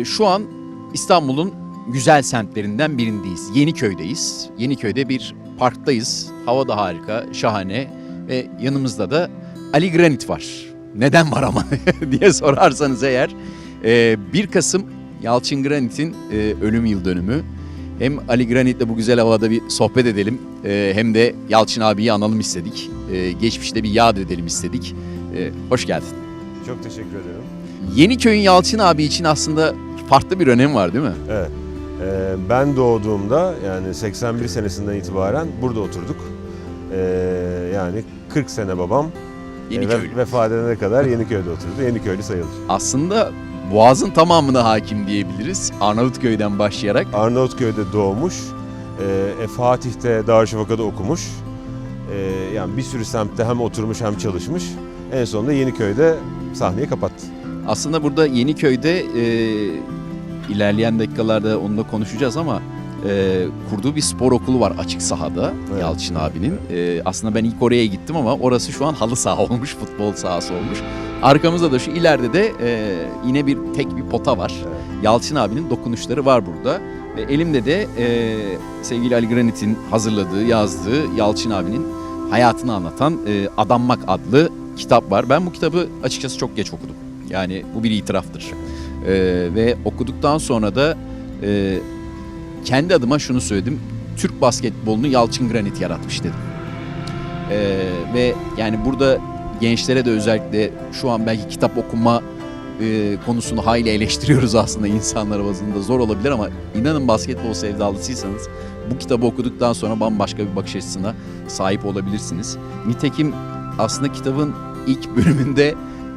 Ee, şu an İstanbul'un güzel semtlerinden birindeyiz. Yeniköy'deyiz. Yeniköy'de bir parktayız. Hava da harika, şahane ve yanımızda da Ali Granit var. Neden var ama diye sorarsanız eğer e, 1 Kasım Yalçın Granit'in e, ölüm yıl dönümü. Hem Ali Granit'le bu güzel havada bir sohbet edelim e, hem de Yalçın abiyi analım istedik. E, geçmişte bir yad edelim istedik. E, hoş geldin. Çok teşekkür ederim. Yeniköy'ün Yalçın abi için aslında farklı bir önemi var değil mi? Evet. Ee, ben doğduğumda yani 81 senesinden itibaren burada oturduk. Ee, yani 40 sene babam e, Yeniköy. ve, vefat edene kadar Yeniköy'de oturdu. Yeniköylü sayılır. Aslında Boğaz'ın tamamına hakim diyebiliriz. Arnavutköy'den başlayarak. Arnavutköy'de doğmuş. Ee, e, Fatih'te Darüşşafaka'da okumuş. Ee, yani bir sürü semtte hem oturmuş hem çalışmış. En sonunda Yeniköy'de sahneyi kapattı. Aslında burada Yeniköy'de e, ilerleyen dakikalarda onunla konuşacağız ama e, kurduğu bir spor okulu var açık sahada Evet. Yalçın abinin. E, aslında ben ilk oraya gittim ama orası şu an halı saha olmuş, futbol sahası olmuş. Arkamızda da şu ileride de e, yine bir tek bir pota var. Evet. Yalçın abinin dokunuşları var burada. Ve elimde de e, sevgili Ali Granit'in hazırladığı, yazdığı Yalçın abinin hayatını anlatan e, Adanmak adlı kitap var. Ben bu kitabı açıkçası çok geç okudum. Yani bu bir itiraftır. E, ve okuduktan sonra da e, kendi adıma şunu söyledim. Türk basketbolunu Yalçın Granit yaratmış dedim. E, ve yani burada gençlere de özellikle şu an belki kitap okuma e, konusunu hayli eleştiriyoruz aslında insanlar bazında zor olabilir ama inanın basketbol sevdalısıysanız bu kitabı okuduktan sonra bambaşka bir bakış açısına sahip olabilirsiniz. Nitekim aslında kitabın ilk bölümünde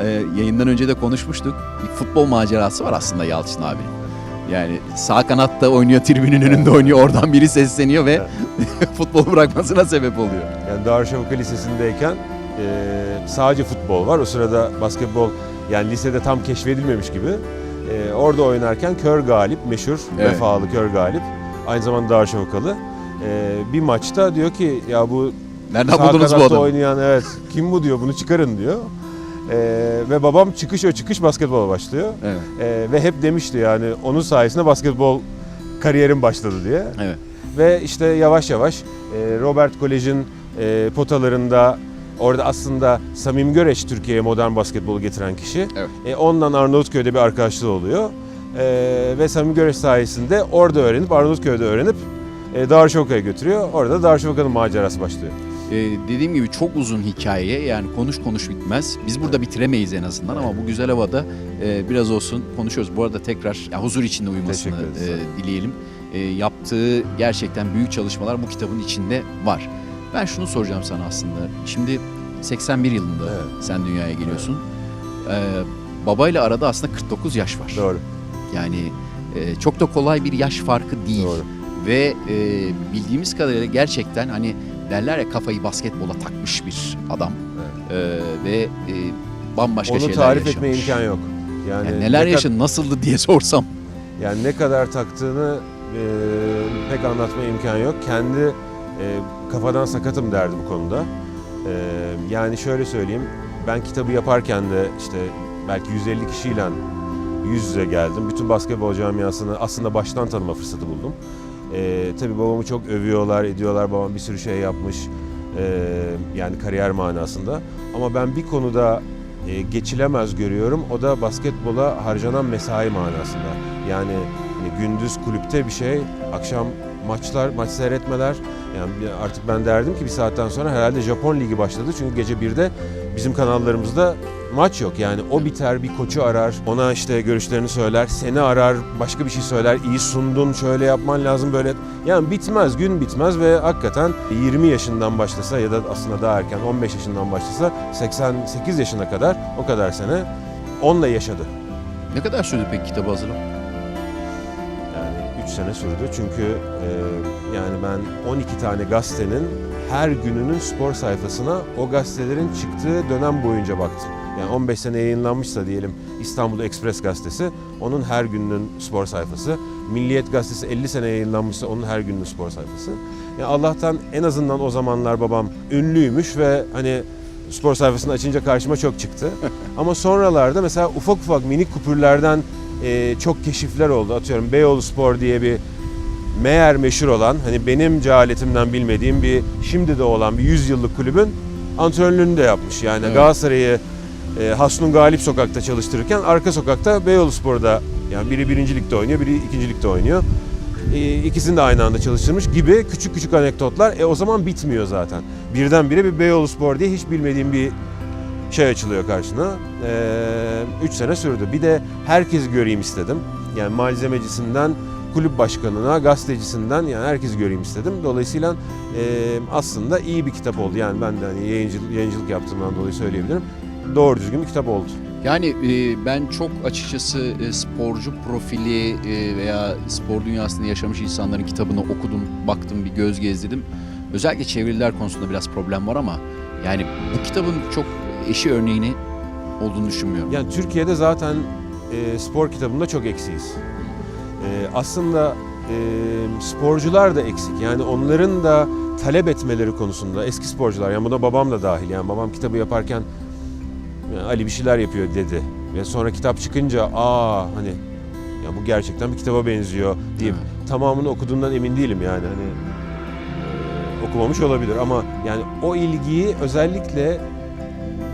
e, yayından önce de konuşmuştuk. Bir futbol macerası var aslında Yalçın abi. Yani sağ kanatta oynuyor, tribünün önünde oynuyor, oradan biri sesleniyor ve futbolu bırakmasına sebep oluyor. Yani Darüşşafaka Lisesi'ndeyken e, sadece futbol var. O sırada basketbol yani lisede tam keşfedilmemiş gibi. E, orada oynarken Kör Galip, meşhur Evet. vefalı Kör Galip, aynı zamanda Darüşşafakalı. E, bir maçta diyor ki ya bu Nereden sağ buldunuz bu adamı? oynayan evet kim bu diyor bunu çıkarın diyor. E, ve babam çıkış o çıkış basketbola başlıyor. Evet, E, ve hep demişti yani onun sayesinde basketbol kariyerim başladı diye. evet. Ve işte yavaş yavaş e, Robert Kolej'in e, potalarında orada aslında Samim Göreç Türkiye'ye modern basketbolu getiren kişi. Evet. E, ondan Arnavutköy'de bir arkadaşlığı oluyor. E, ve Samim Göreç sayesinde orada öğrenip Arnavutköy'de öğrenip e, Darüşşafaka'ya götürüyor. Orada Darüşşafaka'nın macerası başlıyor. Ee, dediğim gibi çok uzun hikaye yani konuş konuş bitmez. Biz burada bitiremeyiz en azından ama bu güzel havada e, biraz olsun konuşuyoruz. Bu arada tekrar ya, huzur içinde uyumasını e, dileyelim. E, yaptığı gerçekten büyük çalışmalar bu kitabın içinde var. Ben şunu soracağım sana aslında. Şimdi 81 yılında Evet. sen dünyaya geliyorsun. Ee, babayla arada aslında 49 yaş var. Doğru. Yani e, çok da kolay bir yaş farkı değil. Doğru. Ve e, bildiğimiz kadarıyla gerçekten hani derler ya kafayı basketbola takmış bir adam. E, ve e, bambaşka Onu şeyler tarif yaşamış. etmeye imkan yok. Yani, Yani neler ne, yaşadı, nasıldı diye sorsam. yani ne kadar taktığını e, pek anlatmaya imkan yok. Kendi e, kafadan sakatım derdi bu konuda. E, yani şöyle söyleyeyim. Ben kitabı yaparken de işte belki 150 kişiyle yüz yüze geldim. Bütün basketbol camiasını aslında baştan tanıma fırsatı buldum. E, tabii babamı çok övüyorlar, ediyorlar. Babam bir sürü şey yapmış. E, yani kariyer manasında. Ama ben bir konuda e, geçilemez görüyorum. O da basketbola harcanan mesai manasında. Yani hani gündüz kulüpte bir şey, akşam maçlar, maç seyretmeler. Yani artık ben derdim ki bir saatten sonra herhalde Japon Ligi başladı. Çünkü gece 1'de bizim kanallarımızda maç yok. Yani o biter bir koçu arar, ona işte görüşlerini söyler, seni arar, başka bir şey söyler. iyi sundun, şöyle yapman lazım böyle. Yani bitmez, gün bitmez ve hakikaten 20 yaşından başlasa ya da aslında daha erken 15 yaşından başlasa 88 yaşına kadar o kadar sene onunla yaşadı. Ne kadar sürdü peki kitabı hazırlamak? Yani 3 sene sürdü çünkü e, yani ben 12 tane gazetenin her gününün spor sayfasına o gazetelerin çıktığı dönem boyunca baktım. Yani 15 sene yayınlanmışsa diyelim İstanbul Express gazetesi onun her gününün spor sayfası. Milliyet gazetesi 50 sene yayınlanmışsa onun her gününün spor sayfası. Yani Allah'tan en azından o zamanlar babam ünlüymüş ve hani spor sayfasını açınca karşıma çok çıktı. Ama sonralarda mesela ufak ufak minik kupürlerden çok keşifler oldu. Atıyorum Beyoğlu Spor diye bir meğer meşhur olan hani benim cehaletimden bilmediğim bir şimdi de olan bir 100 yıllık kulübün antrenörlüğünü de yapmış. Yani Evet. Galatasaray'ı e, Hasnun Galip sokakta çalıştırırken arka sokakta Beyoğlu Spor'da yani biri birinci ligde oynuyor, biri ikinci ligde oynuyor. E, ikisini de aynı anda çalıştırmış gibi küçük küçük anekdotlar. E o zaman bitmiyor zaten. Birdenbire bir Beyoğlu Spor diye hiç bilmediğim bir şey açılıyor karşına. 3 sene sürdü. Bir de herkes göreyim istedim. Yani malzemecisinden kulüp başkanına, gazetecisinden yani herkes göreyim istedim. Dolayısıyla e, aslında iyi bir kitap oldu. Yani ben de hani yayıncılık, yayıncılık yaptığımdan dolayı söyleyebilirim. Doğru düzgün bir kitap oldu. Yani e, ben çok açıkçası e, sporcu profili e, veya spor dünyasında yaşamış insanların kitabını okudum, baktım, bir göz gezdirdim. Özellikle çeviriler konusunda biraz problem var ama yani bu kitabın çok eşi örneğini olduğunu düşünmüyorum. Yani Türkiye'de zaten e, spor kitabında çok eksiyiz. E, aslında e, sporcular da eksik. Yani onların da talep etmeleri konusunda eski sporcular yani buna babam da dahil yani babam kitabı yaparken "Ya Ali bir şeyler yapıyor dedi ve sonra kitap çıkınca aa hani ya bu gerçekten bir kitaba benziyor deyip Evet. tamamını okuduğumdan emin değilim yani hani e, okumamış olabilir ama yani o ilgiyi özellikle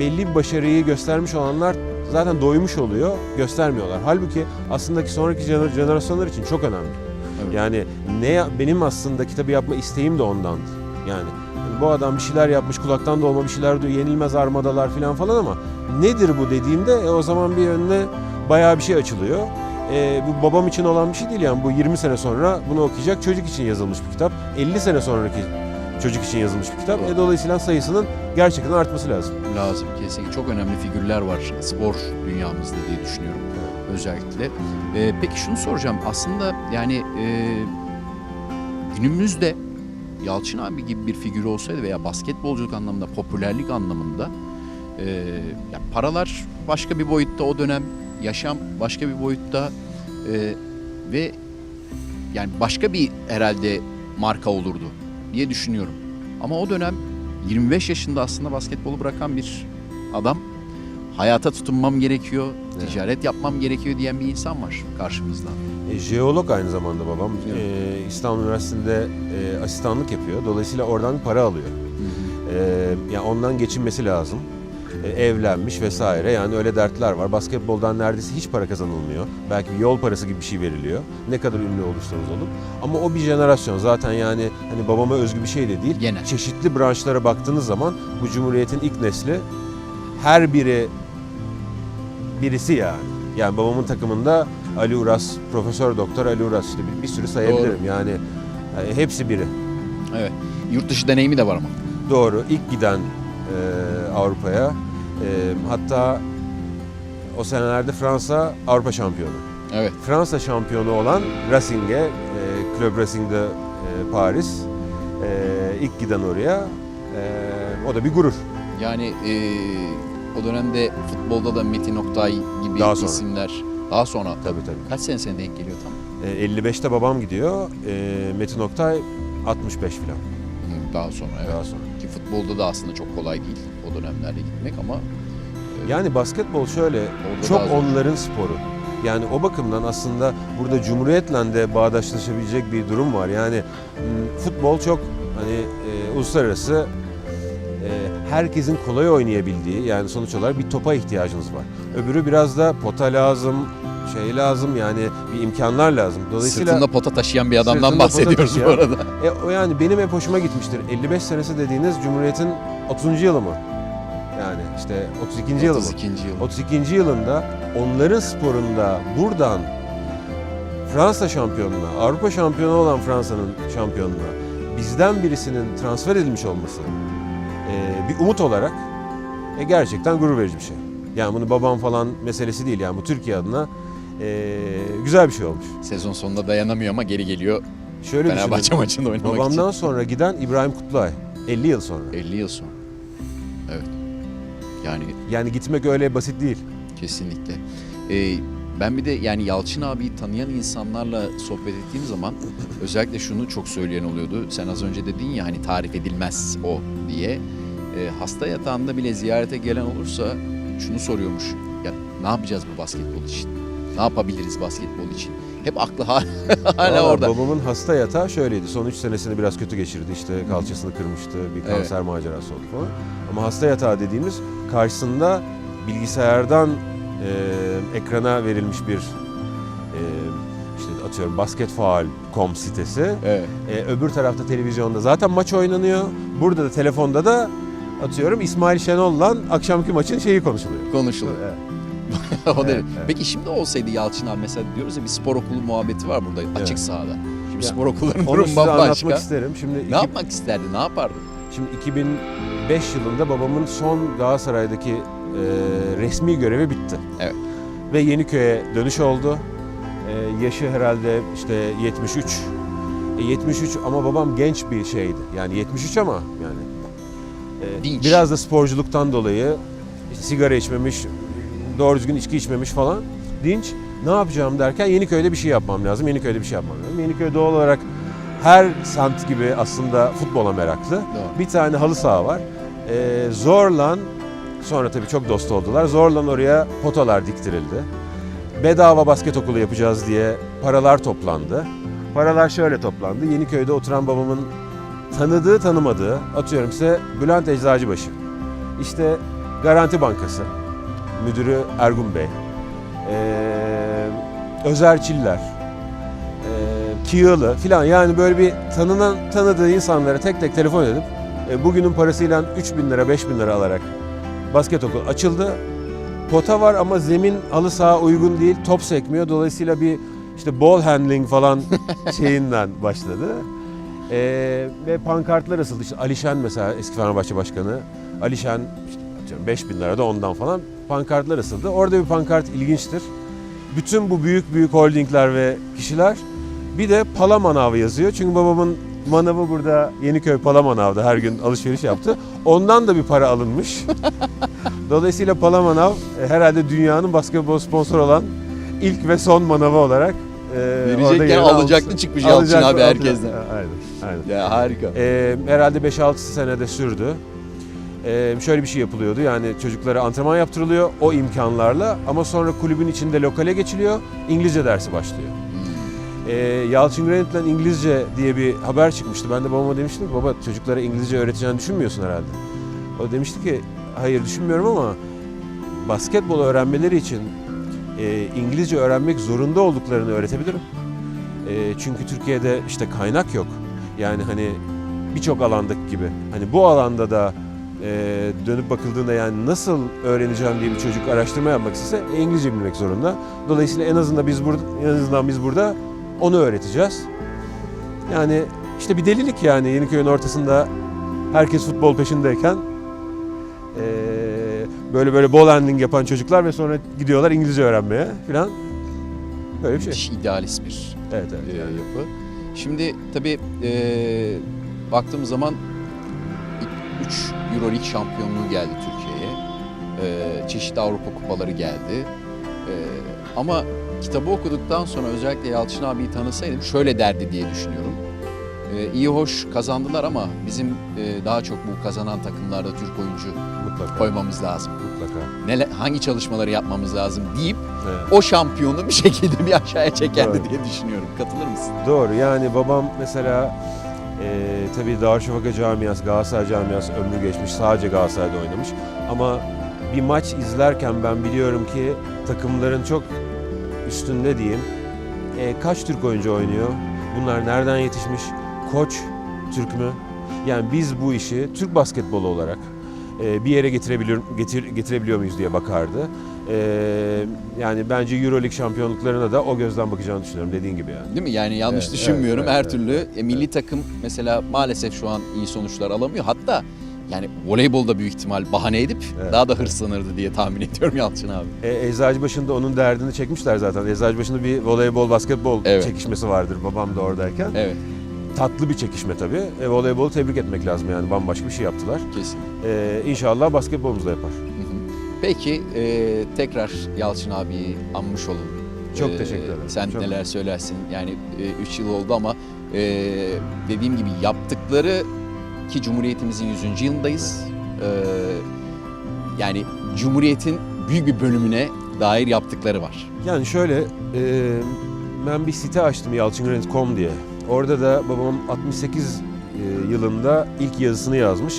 belli bir başarıyı göstermiş olanlar zaten doymuş oluyor, göstermiyorlar. Halbuki aslında ki sonraki jener- jenerasyonlar için çok önemli. Evet. Yani ne benim aslında kitabı yapma isteğim de ondandı. Yani bu adam bir şeyler yapmış, kulaktan dolma bir şeyler diyor, yenilmez armadalar falan falan ama nedir bu dediğimde e, o zaman bir önüne bayağı bir şey açılıyor. E, bu babam için olan bir şey değil yani bu 20 sene sonra bunu okuyacak çocuk için yazılmış bir kitap. 50 sene sonraki çocuk için yazılmış bir kitap. E, dolayısıyla sayısının gerçekten artması lazım. Lazım kesinlikle. Çok önemli figürler var spor dünyamızda diye düşünüyorum özellikle. E, peki şunu soracağım. Aslında yani e, günümüzde Yalçın abi gibi bir figür olsaydı veya basketbolculuk anlamında, popülerlik anlamında e, ya paralar başka bir boyutta o dönem, yaşam başka bir boyutta e, ve yani başka bir herhalde marka olurdu diye düşünüyorum. Ama o dönem 25 yaşında aslında basketbolu bırakan bir adam hayata tutunmam gerekiyor, Evet. ticaret yapmam gerekiyor diyen bir insan var karşımızda. E, jeolog aynı zamanda babam. Evet. E, İstanbul Üniversitesi'nde e, asistanlık yapıyor. Dolayısıyla oradan para alıyor. E, yani ondan geçinmesi lazım. E, evlenmiş vesaire. Yani öyle dertler var. Basketboldan neredeyse hiç para kazanılmıyor. Belki bir yol parası gibi bir şey veriliyor. Ne kadar ünlü olursanız olun. Ama o bir jenerasyon. Zaten yani hani babama özgü bir şey de değil. Genel. Çeşitli branşlara baktığınız zaman bu Cumhuriyet'in ilk nesli her biri birisi yani. Yani babamın takımında Ali Uras, Profesör Doktor Ali Uras işte bir, bir sürü sayabilirim. Yani e, hepsi biri. Evet. Yurt dışı deneyimi de var ama. Doğru. İlk giden e, Avrupa'ya. Hatta o senelerde Fransa Avrupa şampiyonu. Evet. Fransa şampiyonu olan Racing'e, e, Club Racing de e, Paris. E, ilk giden oraya. E, o da bir gurur. Yani e, o dönemde futbolda da Metin Oktay gibi Daha sonra. isimler daha sonra Tabii tabii. kaç sene sene denk geliyor tam? E, 55'te babam gidiyor. E, Metin Oktay 65 falan. Daha sonra evet. Daha sonra. Futbolda da aslında çok kolay değil o dönemlerde gitmek ama Yani basketbol şöyle Orada çok zor. onların sporu. Yani o bakımdan aslında burada Cumhuriyet'le de bağdaşlaşabilecek bir durum var. Yani futbol çok hani e, uluslararası e, herkesin kolay oynayabildiği yani sonuç olarak bir topa ihtiyacınız var. Öbürü biraz da pota lazım, şey lazım yani bir imkanlar lazım. Dolayısıyla sırtında pota taşıyan bir adamdan Sırtında pota bahsediyoruz bu taşıyan. arada. e, o yani benim hep hoşuma gitmiştir. 55 senesi dediğiniz Cumhuriyet'in 30. yılı mı? Yani işte 32. yılı mı? 32. yıl. 32. yılında onların sporunda buradan Fransa şampiyonuna, Avrupa şampiyonu olan Fransa'nın şampiyonuna bizden birisinin transfer edilmiş olması e, bir umut olarak e, gerçekten gurur verici bir şey. Yani bunu babam falan meselesi değil yani bu Türkiye adına e, güzel bir şey olmuş. Sezon sonunda dayanamıyor ama geri geliyor Şöyle Fenerbahçe düşünün. maçında oynamak Babamdan sonra giden İbrahim Kutluay 50 yıl sonra. için. 50 yıl sonra. Evet. Yani Yani gitmek öyle basit değil. Kesinlikle. Ee, ben bir de yani Yalçın abiyi tanıyan insanlarla sohbet ettiğim zaman özellikle şunu çok söyleyen oluyordu. Sen az önce dedin ya hani tarif edilmez o diye. Ee, e, hasta yatağında bile ziyarete gelen olursa şunu soruyormuş. Ya ne yapacağız bu basketbol için? Ne yapabiliriz basketbol için? Hep aklı hala, orada. Babamın hasta yatağı şöyleydi. Son 3 senesini biraz kötü geçirdi. İşte kalçasını kırmıştı. Bir Evet. kanser macerası oldu falan. Ama hasta yatağı dediğimiz karşısında bilgisayardan e, ekrana verilmiş bir e, işte atıyorum basketfaal.com sitesi. Evet. E, öbür tarafta televizyonda zaten maç oynanıyor. Burada da telefonda da atıyorum İsmail Şenol'la akşamki maçın şeyi konuşuluyor. Konuşuluyor. Evet. o Evet, evet. Peki şimdi olsaydı Yalçın abi mesela diyoruz ya bir spor okulu muhabbeti var burada açık Evet. sahada. Şimdi Ya, spor okullarının durumu size anlatmak bambaşka. isterim. Şimdi Ne iki- yapmak isterdi? Ne yapardı? Şimdi 2005 yılında babamın son Galatasaray'daki e, resmi görevi bitti. Evet. Ve Yeniköy'e dönüş oldu. E, yaşı herhalde işte 73. E, 73 ama babam genç bir şeydi. Yani 73 ama yani. e, Dinç. biraz da sporculuktan dolayı işte sigara içmemiş, doğru düzgün içki içmemiş falan. Dinç. Ne yapacağım derken Yeniköy'de bir şey yapmam lazım. Yeniköy'de bir şey yapmam lazım. Yeniköy doğal olarak her semt gibi aslında futbola meraklı. Doğru. Bir tane halı saha var. Ee, zorla, sonra tabii çok dost oldular. Zorla oraya potalar diktirildi. Bedava basket okulu yapacağız diye paralar toplandı. Paralar şöyle toplandı. Yeniköy'de oturan babamın tanıdığı tanımadığı, atıyorum size Bülent Eczacıbaşı. İşte Garanti Bankası, müdürü Ergun Bey. Ee, Özer Çiller, e, Kiyılı filan yani böyle bir tanınan tanıdığı insanlara tek tek telefon edip e, bugünün parasıyla 3 bin lira 5 bin lira alarak basket okul açıldı. Pota var ama zemin halı saha uygun değil. Top sekmiyor. Dolayısıyla bir işte ball handling falan şeyinden başladı. E, ve pankartlar asıldı. İşte Alişen mesela eski Fenerbahçe Başkanı. Alişen işte atıyorum 5 bin lira da ondan falan pankartlar asıldı. Orada bir pankart ilginçtir. Bütün bu büyük büyük holdingler ve kişiler bir de Pala Manavı yazıyor. Çünkü babamın manavı burada Yeniköy Pala Manav'da her gün alışveriş yaptı. Ondan da bir para alınmış. Dolayısıyla Pala Manav e, herhalde dünyanın basketbol sponsoru olan ilk ve son manavı olarak e, Verecekken alacaklı almış. çıkmış Yalçın abi herkesten. Aynen, aynen. Ya harika. E, herhalde 5-6 senede sürdü. E, şöyle bir şey yapılıyordu yani çocuklara antrenman yaptırılıyor o imkanlarla ama sonra kulübün içinde lokale geçiliyor İngilizce dersi başlıyor. E, Yalçın Granit'le İngilizce diye bir haber çıkmıştı. Ben de babama demiştim ki baba çocuklara İngilizce öğreteceğini düşünmüyorsun herhalde. O demişti ki hayır düşünmüyorum ama basketbol öğrenmeleri için e, İngilizce öğrenmek zorunda olduklarını öğretebilirim. E, çünkü Türkiye'de işte kaynak yok. Yani hani birçok alandaki gibi. Hani bu alanda da e, dönüp bakıldığında yani nasıl öğreneceğim diye bir çocuk araştırma yapmak istese e, İngilizce bilmek zorunda. Dolayısıyla en azından biz burada en azından biz burada onu öğreteceğiz. Yani işte bir delilik yani Yeniköy'ün ortasında herkes futbol peşindeyken eee, böyle böyle ball handling yapan çocuklar ve sonra gidiyorlar İngilizce öğrenmeye falan. Böyle bir şey. Müthiş idealist bir Evet evet. e, yani. yapı. Şimdi tabii e, baktığımız zaman 3 Euroleague şampiyonluğu geldi Türkiye'ye. E, çeşitli Avrupa kupaları geldi. E, ama kitabı okuduktan sonra özellikle Yalçın abiyi tanısaydım şöyle derdi diye düşünüyorum. E, iyi hoş kazandılar ama bizim e, daha çok bu kazanan takımlarda Türk oyuncu Mutlaka. koymamız lazım. Mutlaka. Neler, hangi çalışmaları yapmamız lazım deyip Evet. o şampiyonu bir şekilde bir aşağıya çekerdi Doğru. diye düşünüyorum. Katılır mısın? Doğru yani babam mesela tabii Darüşşafaka camiası, Galatasaray camiası ömrü geçmiş sadece Galatasaray'da oynamış. Ama bir maç izlerken ben biliyorum ki takımların çok üstünde diyeyim. E, kaç Türk oyuncu oynuyor? Bunlar nereden yetişmiş? Koç Türk mü? Yani biz bu işi Türk basketbolu olarak e, bir yere getirebiliyor, getir, getirebiliyor muyuz diye bakardı. E, yani bence Euroleague şampiyonluklarına da o gözden bakacağını düşünüyorum dediğin gibi yani. Değil mi? Yani yanlış Evet, düşünmüyorum evet, her evet, türlü. E, milli takım mesela maalesef şu an iyi sonuçlar alamıyor. Hatta yani voleybolda büyük ihtimal bahane edip Evet, daha da hırslanırdı diye tahmin ediyorum Yalçın abi. E, Eczacıbaşı'nda onun derdini çekmişler zaten. Eczacıbaşı'nda bir voleybol, basketbol Evet. çekişmesi vardır babam da oradayken. Evet, Tatlı bir çekişme tabii. E, voleybolu tebrik etmek lazım yani bambaşka bir şey yaptılar. kesin. E, inşallah basketbolumuz da yapar. Hı hı. Peki e, tekrar Yalçın abiyi anmış olalım. Çok E, teşekkür ederim. Sen Çok- neler söylersin? Yani 3 yıl oldu ama e, dediğim gibi yaptıkları ki Cumhuriyetimizin 100. yılındayız. Ee, yani Cumhuriyet'in büyük bir bölümüne dair yaptıkları var. Yani şöyle, e, ben bir site açtım yalçıngranit.com diye. Orada da babam 68 e, yılında ilk yazısını yazmış.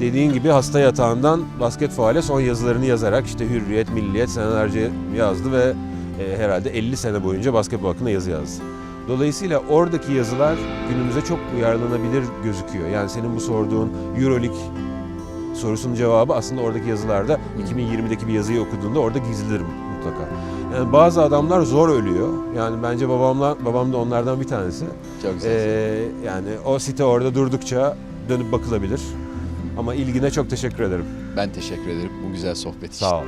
Dediğin gibi hasta yatağından basket faale son yazılarını yazarak işte Hürriyet, Milliyet senelerce yazdı ve e, herhalde 50 sene boyunca basketbol hakkında yazı yazdı. Dolayısıyla oradaki yazılar günümüze çok uyarlanabilir gözüküyor. Yani senin bu sorduğun Euroleague sorusunun cevabı aslında oradaki yazılarda 2020'deki bir yazıyı okuduğunda orada gizlidir mutlaka. Yani bazı adamlar zor ölüyor. Yani bence babamla babam da onlardan bir tanesi. Çok güzel. Ee, yani o site orada durdukça dönüp bakılabilir. Ama ilgine çok teşekkür ederim. ben teşekkür ederim bu güzel sohbet için. Sağ ol.